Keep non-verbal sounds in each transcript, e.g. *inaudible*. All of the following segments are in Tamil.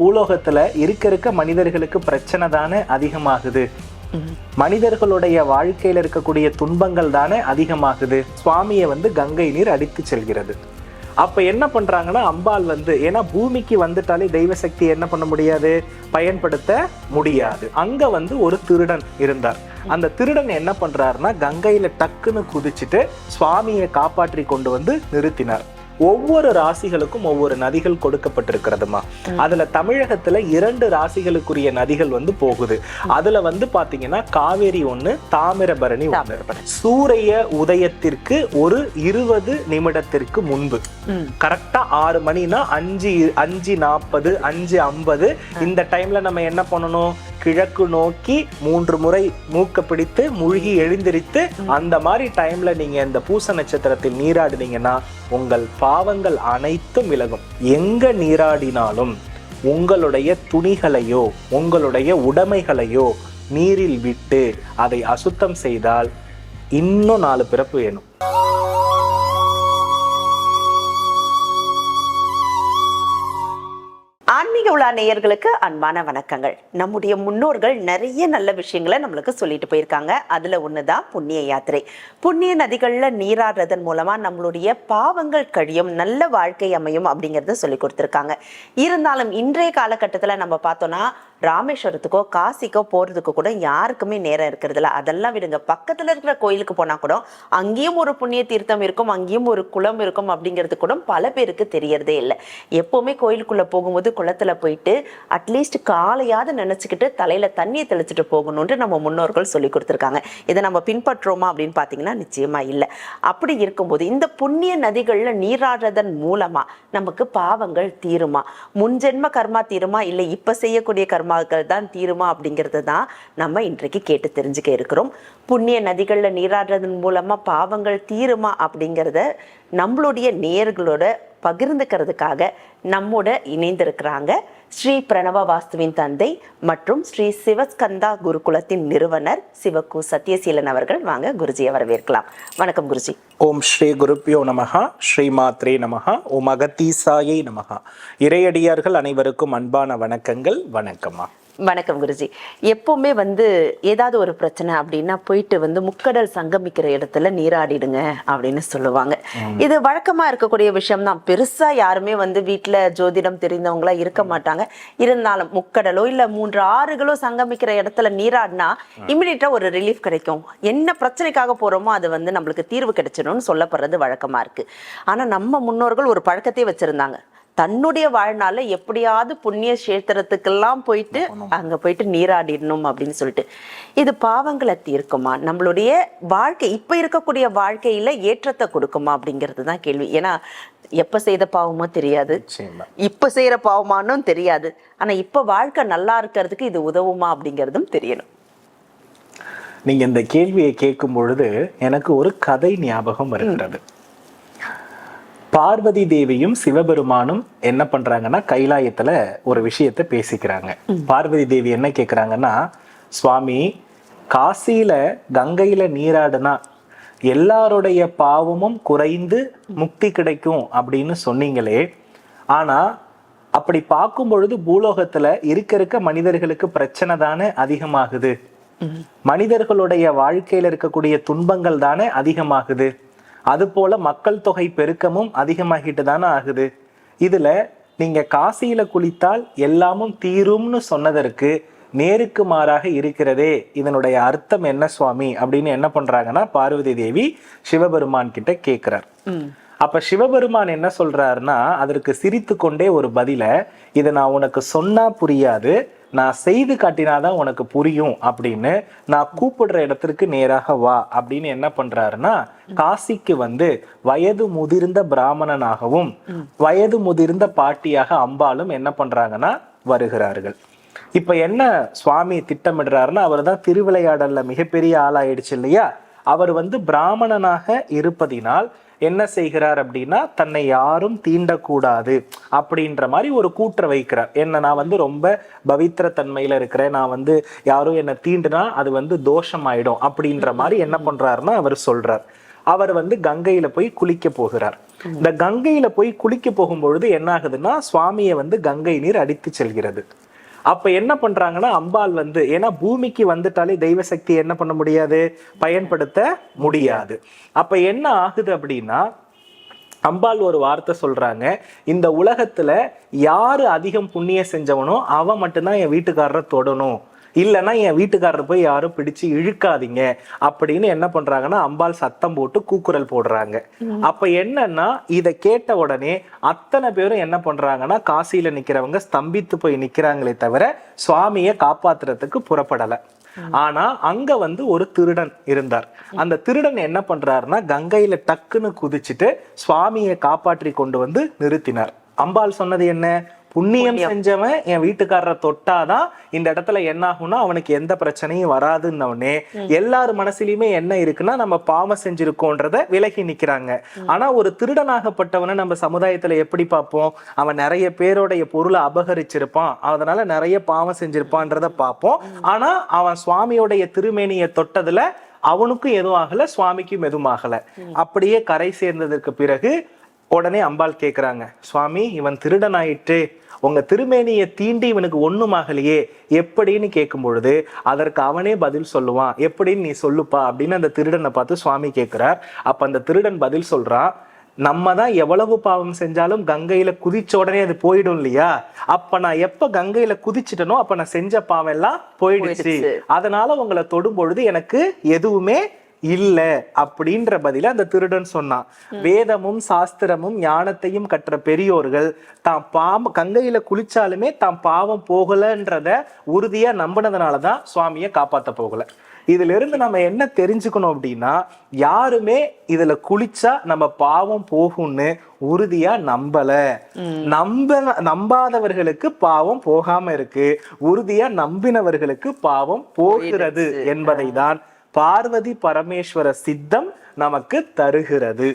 பூலோகத்துல இருக்க இருக்க மனிதர்களுக்கு பிரச்சனை தானே அதிகமாகுது. மனிதர்களுடைய வாழ்க்கையில இருக்கக்கூடிய துன்பங்கள் தானே அதிகமாகுது. சுவாமியை வந்து கங்கை நீர் அடித்து செல்கிறது. அப்ப என்ன பண்றாங்கன்னா அம்பாள் வந்து ஏன்னா பூமிக்கு வந்துட்டாலே தெய்வ சக்தி என்ன பண்ண முடியாது? பயன்படுத்த முடியாது. அங்க வந்து ஒரு திருடன் இருந்தார். அந்த திருடன் என்ன பண்றாருன்னா கங்கையில டக்குன்னு குதிச்சுட்டு சுவாமியை காப்பாற்றி கொண்டு வந்து நிறுத்தினார். ஒவ்வொரு ராசிகளுக்கும் ஒவ்வொரு நதிகள் கொடுக்கப்பட்டிருக்கிறதுமா. அதுல தமிழகத்துல இரண்டு ராசிகளுக்குரிய நதிகள் வந்து போகுது. அதுல வந்து பாத்தீங்கன்னா காவேரி ஒண்ணு தாமிரபரணி ஒண்ணு. சூரிய உதயத்திற்கு ஒரு இருபது நிமிடத்திற்கு முன்பு. கரெக்டா ஆறு மணினா அஞ்சு அஞ்சு நாற்பது அஞ்சு ஐம்பது. இந்த டைம்ல நம்ம என்ன பண்ணணும்? கிழக்கு நோக்கி மூன்று முறை மூக்க பிடித்து மூழ்கி எழுந்திரித்து அந்த மாதிரி டைம்ல நீங்க இந்த பூச நட்சத்திரத்தில் நீராடினீங்கன்னா உங்கள் பாவங்கள் அனைத்தும் விலகும். எங்க நீராடினாலும் உங்களுடைய துணிகளையோ உங்களுடைய உடைமைகளையோ நீரில் விட்டு அதை அசுத்தம் செய்தால் இன்னும் நாலு பிறப்பு வேணும். உலா நேயர்களுக்கு அன்பான வணக்கங்கள். நம்முடைய முன்னோர்கள் நிறைய நல்ல விஷயங்களை நம்மளுக்கு சொல்லிட்டு போயிருக்காங்க. அதுல ஒண்ணுதான் புண்ணிய யாத்திரை. புண்ணிய நதிகள்ல நீராடுறதன் மூலமா நம்மளுடைய பாவங்கள் கழியும் நல்ல வாழ்க்கை அமையும் அப்படிங்கறத சொல்லி கொடுத்துருக்காங்க. இருந்தாலும் இன்றைய காலகட்டத்துல நம்ம பார்த்தோம்னா ராமேஸ்வரத்துக்கோ காசிக்கோ போகிறதுக்கு கூட யாருக்குமே நேரம் இருக்கிறது அதெல்லாம் விடுங்க. பக்கத்தில் இருக்கிற கோயிலுக்கு போனால் கூட அங்கேயும் ஒரு புண்ணிய தீர்த்தம் இருக்கும் அங்கேயும் ஒரு குளம் இருக்கும் அப்படிங்கிறது கூட பல பேருக்கு தெரியறதே இல்லை. எப்போவுமே கோயிலுக்குள்ளே போகும்போது குளத்துல போயிட்டு அட்லீஸ்ட் காலையாவது நினச்சிக்கிட்டு தலையில் தண்ணியை தெளிச்சுட்டு போகணுன்ட்டு நம்ம முன்னோர்கள் சொல்லி கொடுத்துருக்காங்க. இதை நம்ம பின்பற்றுறோமா அப்படின்னு பார்த்தீங்கன்னா நிச்சயமாக இல்லை. அப்படி இருக்கும்போது இந்த புண்ணிய நதிகளில் நீராடுறதன் மூலமாக நமக்கு பாவங்கள் தீருமா? முன்ஜென்ம கர்மா தீருமா? இல்லை இப்போ செய்யக்கூடிய கர்மாக்கள் தான் தீருமா அப்படிங்கிறது தான் நம்ம இன்றைக்கு கேட்டு தெரிஞ்சுக்க இருக்கிறோம். புண்ணிய நதிகளில் நீராடுறதன் மூலமாக பாவங்கள் தீருமா அப்படிங்கிறத நம்மளுடைய நேர்களோட பகிர்ந்துக்கிறதுக்காக நம்மோட இணைந்திருக்கிறாங்க. ஸ்ரீ பிரணவ வாஸ்துவின் தந்தை மற்றும் ஸ்ரீ சிவஸ்கந்தா குருகுலத்தின் நிறுவனர் சிவகு சத்யசீலன் அவர்கள். வாங்க குருஜியை வரவேற்கலாம். வணக்கம் குருஜி. ஓம் ஸ்ரீ குருப்பியோ நமகா ஸ்ரீ மாத்ரே நமகா ஓம் அகத்தீசாயை நமகா இறையடியார்கள் அனைவருக்கும் அன்பான வணக்கங்கள் வணக்கம்மா. வணக்கம் குருஜி. எப்பவுமே வந்து ஏதாவது ஒரு பிரச்சனை அப்படின்னா போயிட்டு வந்து முக்கடல் சங்கமிக்கிற இடத்துல நீராடிடுங்க அப்படின்னு சொல்லுவாங்க. இது வழக்கமா இருக்கக்கூடிய விஷயம் தான் பெருசா யாருமே வந்து வீட்ல ஜோதிடம் தெரிந்தவங்களா இருக்க மாட்டாங்க. இருந்தாலும் முக்கடலோ இல்ல மூன்று ஆறுகளோ சங்கமிக்கிற இடத்துல நீராடினா இமிடியட்டா ஒரு ரிலீஃப் கிடைக்கும். என்ன பிரச்சனைக்காக போறோமோ அது வந்து நம்மளுக்கு தீர்வு கிடைச்சிடும்னு சொல்லப்படுறது வழக்கமா இருக்கு. ஆனா நம்ம முன்னோர்கள் ஒரு பழக்கத்தையே வச்சிருந்தாங்க. தன்னுடைய வாழ்நாள்ல எப்படியாவது புண்ணிய கஷேத்திரத்துக்கெல்லாம் போயிட்டு அங்க போயிட்டு நீராடிடணும் அப்படின்னு சொல்லிட்டு. இது பாவங்களை தீர்க்குமா? நம்மளுடைய வாழ்க்கை இப்ப இருக்கக்கூடிய வாழ்க்கையில ஏற்றத்தை கொடுக்குமா அப்படிங்கிறது தான் கேள்வி. ஏன்னா எப்ப செய்த பாவமோ தெரியாது. இப்ப செய்யற பாவமானும் தெரியாது. ஆனா இப்ப வாழ்க்கை நல்லா இருக்கிறதுக்கு இது உதவுமா அப்படிங்கிறதும் தெரியணும். நீங்க இந்த கேள்வியை கேட்கும் பொழுது எனக்கு ஒரு கதை ஞாபகம் வருகிறது. பார்வதி தேவியும் சிவபெருமானும் என்ன பண்றாங்கன்னா கைலாயத்துல ஒரு விஷயத்தை பேசிக்கிறாங்க. பார்வதி தேவி என்ன கேக்குறாங்கன்னா சுவாமி காசியில கங்கையில நீராடுனா எல்லாருடைய பாவமும் குறைந்து முக்தி கிடைக்கும் அப்படின்னு சொன்னீங்களே. ஆனா அப்படி பார்க்கும் பொழுது பூலோகத்துல இருக்க இருக்க மனிதர்களுக்கு பிரச்சனை தானே அதிகமாகுது. மனிதர்களுடைய வாழ்க்கையில இருக்கக்கூடிய துன்பங்கள் தானே அதிகமாகுது. அது போல மக்கள் தொகை பெருக்கமும் அதிகமாகிட்டு தானே ஆகுது. இதுல நீங்க காசியில குளித்தால் எல்லாமும் தீரும்னு சொன்னதற்கு நேருக்கு மாறாக இருக்கிறதே. இதனுடைய அர்த்தம் என்ன சுவாமி? அப்படின்னு என்ன பண்றாங்கன்னா பார்வதி தேவி சிவபெருமான் கிட்ட கேக்குறார். அப்ப சிவபெருமான் என்ன சொல்றாருன்னா அதற்கு சிரித்து கொண்டே ஒரு பதில இதை நான் உனக்கு சொன்னா புரியாது. நான் செய்து காட்டினாதான் உனக்கு புரியும் அப்படின்னு நான் கூப்பிடுற இடத்திற்கு நேராக வா அப்படின்னு என்ன பண்றாருன்னா காசிக்கு வந்து வயது முதிர்ந்த பிராமணனாகவும் வயது முதிர்ந்த பாட்டியாக அம்பாலும் என்ன பண்றாங்கன்னா வருகிறார்கள். இப்ப என்ன சுவாமி திட்டமிடுறாருன்னா அவர் தான் திருவிளையாடல்ல மிகப்பெரிய ஆளாயிடுச்சு இல்லையா? அவர் வந்து பிராமணனாக இருப்பதினால் என்ன செய்கிறார் அப்படின்னா தன்னை யாரும் தீண்டக்கூடாது அப்படின்ற மாதிரி ஒரு கூற்ற வைக்கிறார். என்ன நான் வந்து ரொம்ப பவித்திர தன்மையில இருக்கிறேன் நான் வந்து யாரும் என்ன தீண்டுனா அது வந்து தோஷம் ஆயிடும் அப்படின்ற மாதிரி என்ன பண்றாருன்னா அவர் சொல்றார். அவர் வந்து கங்கையில போய் குளிக்க போகிறார். இந்த கங்கையில போய் குளிக்க போகும்பொழுது என்ன ஆகுதுன்னா சுவாமியை வந்து கங்கை நீர் அடித்து செல்கிறது. அப்ப என்ன பண்றாங்கன்னா அம்பாள் வந்து ஏன்னா பூமிக்கு வந்துட்டாலே தெய்வ சக்தி என்ன பண்ண முடியாது? பயன்படுத்த முடியாது. அப்ப என்ன ஆகுது அப்படின்னா அம்பாள் ஒரு வார்த்தை சொல்றாங்க இந்த உலகத்துல யாரு அதிகம் புண்ணியம் செஞ்சவனோ அவன் மட்டும்தான் என் வீட்டுக்காரரை தொடணும். இல்லைன்னா என் வீட்டுக்காரர் போய் யாரும் பிடிச்சு இழுக்காதீங்க. அப்படின்னு என்ன பண்றாங்கன்னா அம்பாள் சத்தம் போட்டு கூக்குரல் போடுறாங்க. அப்ப என்னன்னா இத கேட்ட உடனே அத்தனை பேரும் என்ன பண்றாங்கன்னா காசியில நிக்கிறவங்க ஸ்தம்பித்து போய் நிக்கிறாங்களே தவிர சுவாமியை காப்பாத்துறதுக்கு புறப்படல. ஆனா அங்க வந்து ஒரு திருடன் இருந்தார். அந்த திருடன் என்ன பண்றாருன்னா கங்கையில டக்குன்னு குதிச்சுட்டு சுவாமியை காப்பாற்றி கொண்டு வந்து நிறுத்தினார். அம்பாள் சொன்னது என்ன? புண்ணியம் செஞ்சவன் என் வீட்டுக்காரரை தொட்டாதான் இந்த இடத்துல என்ன ஆகும்னா அவனுக்கு எந்த பிரச்சனையும் வராதுன்னொடனே எல்லார் மனசுலயுமே என்ன இருக்குன்னா நம்ம பாவம் செஞ்சிருக்கோன்றத விலகி நிக்கிறாங்க. ஆனா ஒரு திருடனாகப்பட்டவனை நம்ம சமுதாயத்துல எப்படி பார்ப்போம்? அவன் நிறைய பேரோடைய பொருளை அபகரிச்சிருப்பான். அதனால நிறைய பாவம் செஞ்சிருப்பான்றத பார்ப்போம். ஆனா அவன் சுவாமியோடைய திருமேனியை தொட்டதுல அவனுக்கும் எதுவும் ஆகல சுவாமிக்கும் எதுவும் ஆகல. அப்படியே கரை சேர்ந்ததற்கு பிறகு உடனே அம்பாள் கேக்குறாங்க சுவாமி இவன் திருடனாயிற்று. உங்க திருமேனியை தீண்டி இவனுக்கு ஒண்ணுமாகலையே. எப்படின்னு கேட்கும் பொழுது அதற்கு அவனே பதில் சொல்லுவான். எப்படின்னு நீ சொல்லுப்பா அப்படின்னு அந்த திருடனை பார்த்து சுவாமி கேட்கிறார் அப்ப அந்த திருடன் பதில் சொல்றான் நம்ம தான் எவ்வளவு பாவம் செஞ்சாலும் கங்கையில குதிச்ச உடனே அது போயிடும் இல்லையா? அப்ப நான் எப்ப கங்கையில குதிச்சிட்டனோ அப்ப நான் செஞ்ச பாவம் எல்லாம் போயிடுச்சு. போயிடுச்சு. அதனால உங்களை தொடும் பொழுது எனக்கு எதுவுமே இல்ல அப்படின்ற பதில அந்த திருடன் சொன்னான். வேதமும் சாஸ்திரமும் ஞானத்தையும் கற்ற பெரியோர்கள் தாம் பாவம் கங்கையில குளிச்சாலுமே தாம் பாவம் போகலன்றத உறுதியா நம்பினதுனாலதான் சுவாமியை காப்பாத்த போகல. இதுல இருந்து நம்ம என்ன தெரிஞ்சுக்கணும் அப்படின்னா யாருமே இதுல குளிச்சா நம்ம பாவம் போகும்னு உறுதியா நம்பல. நம்ப நம்பாதவர்களுக்கு பாவம் போகாம இருக்கு. உறுதியா நம்பினவர்களுக்கு பாவம் போகிறது என்பதை தான் பார்வதி பரமேஸ்வர சித்தம் நமக்கு தருகிறது?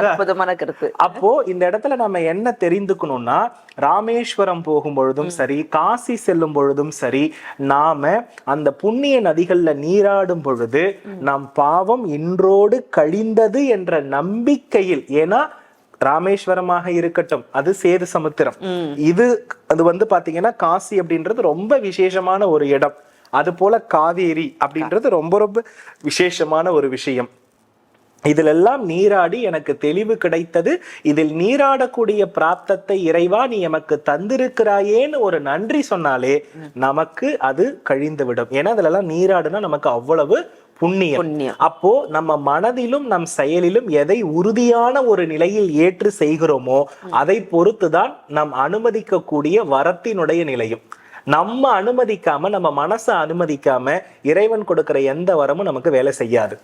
அற்புதமான கருத்து. அப்போ இந்த இடத்துல நம்ம என்ன தெரிந்துக்கணும்னா ராமேஸ்வரம் போகும் பொழுதும் சரி காசி செல்லும் பொழுதும் சரி நாம அந்த புண்ணிய நதிகள்ல நீராடும் பொழுது நம் பாவம் இன்றோடு கழிந்தது என்ற நம்பிக்கையில் ஏன்னா ராமேஸ்வரமாக இருக்கட்டும் அது சேது சமுத்திரம். இது அது வந்து பாத்தீங்கன்னா காசி அப்படின்றது ரொம்ப விசேஷமான ஒரு இடம். அது போல காவேரி அப்படின்றது ரொம்ப ரொம்ப விசேஷமான ஒரு விஷயம். இதிலெல்லாம் நீராடி எனக்கு தெளிவு கிடைத்தது. இதில் நீராடக்கூடிய பிராப்தத்தை இறைவா நீ எமக்கு தந்திருக்கிறாயேன்னு ஒரு நன்றி சொன்னாலே நமக்கு அது கழிந்து விடும் ஏன்னா அதுலெல்லாம் நீராடுனா நமக்கு அவ்வளவு புண்ணியம். புண்ணியம். அப்போ நம்ம மனதிலும் நம் செயலிலும் எதை உறுதியான ஒரு நிலையில் ஏற்று செய்கிறோமோ அதை பொறுத்துதான் நாம் அனுமதிக்கக்கூடிய வரத்தினுடைய நிலையும். நம்ம அனுமதிக்காம நம்ம மனசை அனுமதிக்காம இறைவன் கொடுக்கிற எந்த வரமும் நமக்கு வேலை செய்யாது.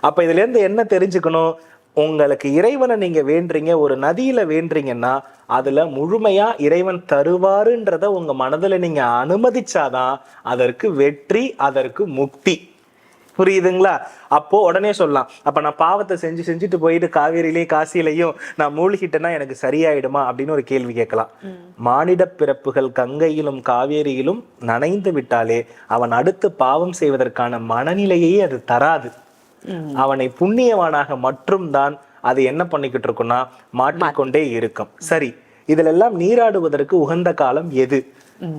அப்ப இதுல இருந்து என்ன தெரிஞ்சுக்கணும்? உங்களுக்கு இறைவனை நீங்க வேண்டுறீங்க ஒரு நதியில வேண்டுறீங்கன்னா அதுல முழுமையா இறைவன் தருவாருன்றத உங்க மனதுல நீங்க அனுமதிச்சாதான் அதற்கு வெற்றி அதற்கு முக்தி. புரியுதுங்களா? அப்போ உடனே சொல்லலாம். அப்ப நான் பாவத்தை செஞ்சு செஞ்சுட்டு போயிட்டு காவேரியிலையும் காசியிலையும் நான் மூழ்கிட்டேன்னா எனக்கு சரியாயிடுமா அப்படின்னு ஒரு கேள்வி கேட்கலாம். மானிட பிறப்புகள் கங்கையிலும் காவேரியிலும் நனைந்து விட்டாலே அவன் அடுத்து பாவம் செய்வதற்கான மனநிலையை அது தராது. அவனை புண்ணியவானாக மட்டும்தான் அது என்ன பண்ணிக்கிட்டு இருக்கும்னா மாற்றிக்கொண்டே இருக்கும். சரி இதுல எல்லாம் நீராடுவதற்கு உகந்த காலம் எது?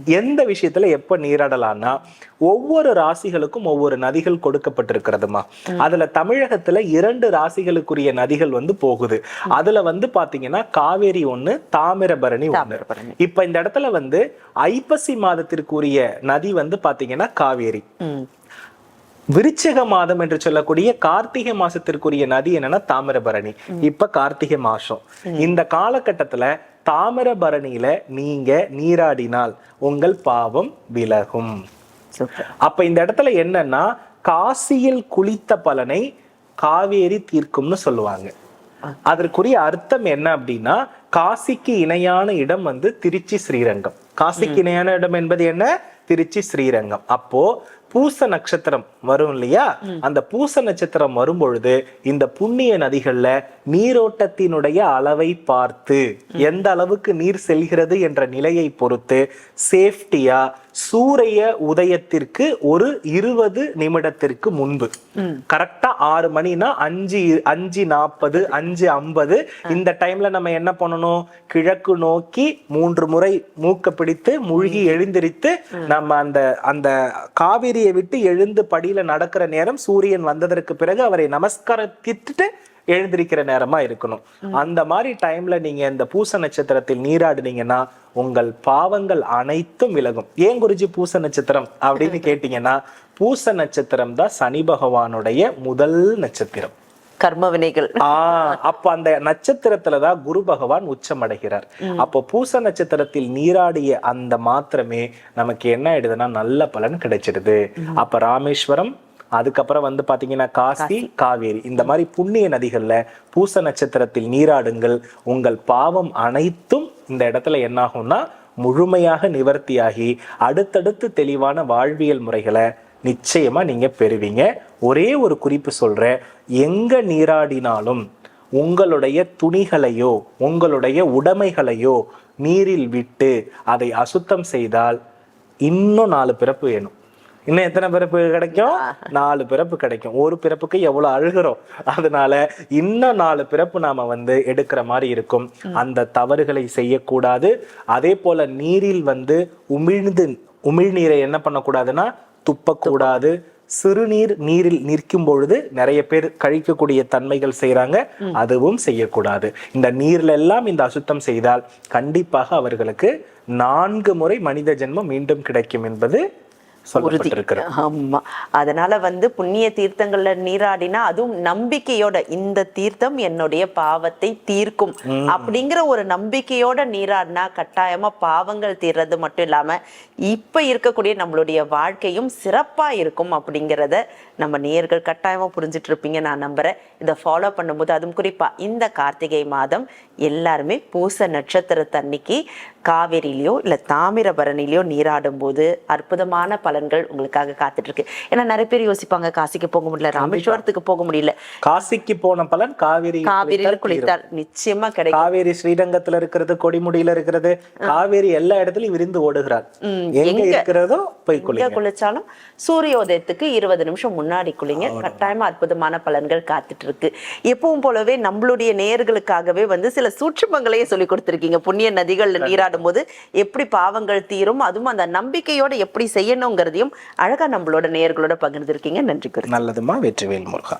எந்த விஷயத்துல எப்ப நீராடலாம்னா ஒவ்வொரு ராசிகளுக்கும் ஒவ்வொரு நதிகள் கொடுக்கப்பட்டிருக்கிறதுமா. அதுல தமிழகத்துல இரண்டு ராசிகளுக்குரிய நதிகள் வந்து போகுது. அதுல வந்து பாத்தீங்கன்னா காவேரி ஒண்ணு தாமிரபரணி ஒண்ணு. இப்ப இந்த இடத்துல வந்து ஐப்பசி மாதத்திற்குரிய நதி வந்து பாத்தீங்கன்னா காவேரி. விருச்சிக மாதம் என்று சொல்லக்கூடிய கார்த்திகை மாசத்திற்குரிய நதி என்னன்னா தாமிரபரணி. இப்ப கார்த்திகை மாசம். இந்த காலகட்டத்துல தாமிரபரணியில நீங்க நீராடினால் உங்கள் பாவம் விலகும். அப்ப இந்த இடத்துல என்னன்னா காசியில் குளித்த பலனை காவேரி தீர்க்கும்னு சொல்லுவாங்க. அதற்குரிய அர்த்தம் என்ன அப்படின்னா காசிக்கு இணையான இடம் வந்து திருச்சி ஸ்ரீரங்கம். காசிக்கு இணையான இடம் என்பது என்ன? திருச்சி ஸ்ரீரங்கம். அப்போ பூச நட்சத்திரம் வரும் இல்லையா? அந்த பூச நட்சத்திரம் வரும் பொழுது இந்த புண்ணிய நதிகள்ல நீரோட்டத்தினுடைய அளவை பார்த்து எந்த அளவுக்கு நீர் செல்கிறது என்ற நிலையை பொறுத்து சேஃப்டியா சூரிய உதயத்திற்கு ஒரு இருபது நிமிடத்திற்கு முன்பு. கரெக்டா ஆறு மணினா அஞ்சு அஞ்சு நாற்பது அஞ்சு ஐம்பது. இந்த டைம்ல நம்ம என்ன பண்ணணும்? கிழக்கு நோக்கி மூன்று முறை மூக்க பிடித்து மூழ்கி எழுந்திரித்து நம்ம அந்த அந்த காவிரியை விட்டு எழுந்து படியில நடக்கிற நேரம் சூரியன் வந்ததற்கு பிறகு அவரை நமஸ்காரத்திட்டு எழுந்திருக்கிற நேரமா இருக்கணும். அந்த மாதிரி டைம்ல நீங்க இந்த பூச நட்சத்திரத்தில் நீராடுனீங்கன்னா உங்கள் பாவங்கள் அனைத்தும் விலகும். ஏன் குருஜி பூச நட்சத்திரம் அப்படின்னு *laughs* கேட்டீங்கன்னா பூச நட்சத்திரம் தான் சனி பகவானுடைய முதல் நட்சத்திரம். கர்ம வினைகள். ஆஹ் அப்ப அந்த நட்சத்திரத்துலதான் குரு பகவான் உச்சமடைகிறார். அப்போ பூச நட்சத்திரத்தில் நீராடிய அந்த மாத்திரமே நமக்கு என்ன ஆயிடுதுன்னா நல்ல பலன் கிடைச்சிடுது. அப்ப ராமேஸ்வரம் அதுக்கப்புறம் வந்து பாத்தீங்கன்னா காசி காவேரி. இந்த மாதிரி புண்ணிய நதிகள்ல பூச நட்சத்திரத்தில் நீராடுங்கள். உங்கள் பாவம் அனைத்தும் இந்த இடத்துல என்னாகும்னா முழுமையாக நிவர்த்தியாகி அடுத்தடுத்து தெளிவான வாழ்வியல் முறைகளை நிச்சயமா நீங்க பெறுவீங்க. ஒரே ஒரு குறிப்பு சொல்றேன். எங்க நீராடினாலும் உங்களுடைய துணிகளையோ உங்களுடைய உடைமைகளையோ நீரில் விட்டு அதை அசுத்தம் செய்தால் இன்னும் நாலு பிறப்பு வேணும். இன்னும் எத்தனை பிறப்பு கிடைக்கும்? நாலு பிறப்பு கிடைக்கும். ஒரு பிறப்புக்கு எவ்வளவு அழுகிறோம்? அதனால இன்னும் நாலு பிறப்பு நாம வந்து எடுக்கிற மாதிரி இருக்கும். அந்த தவறுகளை செய்யக்கூடாது. அதே போல நீரில் வந்து உமிழ்ந்து உமிழ்நீரை என்ன பண்ணக்கூடாதுன்னா துப்பக்கூடாது. சிறுநீர் நீரில் நிற்கும் பொழுது நிறைய பேர் கழிக்கக்கூடிய தன்மைகள் செய்றாங்க. அதுவும் செய்யக்கூடாது. இந்த நீர்ல எல்லாம் இந்த அசுத்தம் செய்தால் கண்டிப்பாக அவர்களுக்கு நான்கு முறை மனித ஜென்மம் மீண்டும் கிடைக்கும் என்பது அதனால வந்து புண்ணிய தீர்த்தங்கள்ல நீராடினா அதுவும் நம்பிக்கையோட இந்த தீர்த்தம் என்னுடைய பாவத்தை தீர்க்கும். அப்படிங்கிற ஒரு நம்பிக்கையோட நீராடினா கட்டாயமா பாவங்கள் தீர்றது மட்டும் இல்லாம இப்ப இருக்கக்கூடிய நம்மளுடைய வாழ்க்கையும் சிறப்பா இருக்கும் அப்படிங்கிறத நம்ம நேயர்கள் கட்டாயமா புரிஞ்சுட்டு இருப்பீங்க நான் நம்புறேன். இதை ஃபாலோ பண்ணும்போது அதுவும் குறிப்பா இந்த கார்த்திகை மாதம் எல்லாருமே பூச நட்சத்திரத்தன்னைக்கு காவேரியிலயோ இல்ல தாமிரபரணிலையோ நீராடும் போது அற்புதமான பலன்கள் உங்களுக்காக காத்துட்டு இருக்கு ஏன்னா நிறைய பேர் யோசிப்பாங்க காசிக்கு போக முடியல ராமேஸ்வரத்துக்கு போக முடியல. காசிக்கு போன பலன் காவேரி காவிரியில் குளித்தால் நிச்சயமா கிடைக்கும். காவேரி ஸ்ரீரங்கத்துல இருக்கிறது கொடிமுடியில இருக்கிறது காவேரி எல்லா இடத்துலயும் விரிந்து ஓடுகிறார். எங்க இருக்கிறதோ போய் குளிங்க. குளிச்சாலும் சூரியோதயத்துக்கு இருபது நிமிஷம் முன்னாடி குளிங்க. கட்டாயமா அற்புதமான பலன்கள் காத்துட்டு இருக்கு எப்பவும் போலவே நம்மளுடைய நேயர்களுக்காகவே வந்து சில சூட்சுமங்களையும் சொல்லி கொடுத்துருக்கீங்க. புண்ணிய நதிகள்ல நீராடும் போது எப்படி பாவங்கள் தீரும் அதுவும் அந்த நம்பிக்கையோட எப்படி செய்யணுங்கிறதையும் அழகா நம்மளோட நேர்களோட பகிர்ந்திருக்கீங்க. நன்றி நல்லதுமா வெற்றிவேல் முருகா.